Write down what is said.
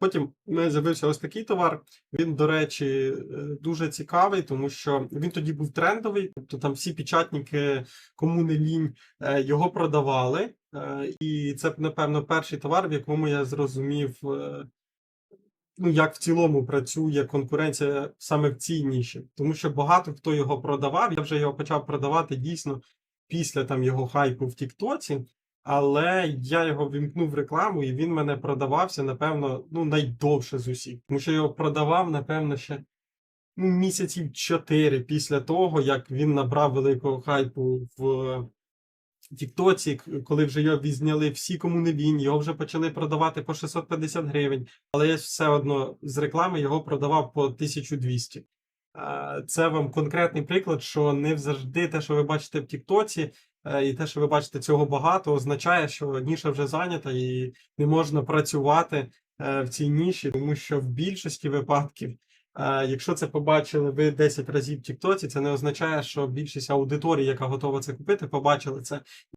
Потім у мене з'явився ось такий товар. Він, до речі, е, дуже цікавий, тому що він тоді був трендовий. Тобто там всі печатники, кому не лінь, е, його продавали. Е, І це, напевно, перший товар, в якому я зрозумів, ну, як в цілому працює конкуренція саме в цій ніші. Тому що багато хто його продавав. Я вже його почав продавати дійсно після там його хайпу в Тіктоці. Але я його вімкнув в рекламу, і він мене продавався, напевно, ну, найдовше з усіх. Тому що його продавав, напевно, ще ну, місяців 4 після того, як він набрав великого хайпу в Тіктоці, коли вже його відзняли всі, кому не він, його вже почали продавати по 650 гривень. Але я все одно з реклами його продавав по 1200. Е, Це вам конкретний приклад, що не завжди те, що ви бачите в Тіктоці, і те, що ви бачите цього багато, означає, що ніша вже зайнята і не можна працювати е, в цій ніші, тому що в більшості випадків, е, якщо це побачили ви 10 разів в Тіктоці, це не означає, що більшість аудиторії, яка готова це купити, побачили це.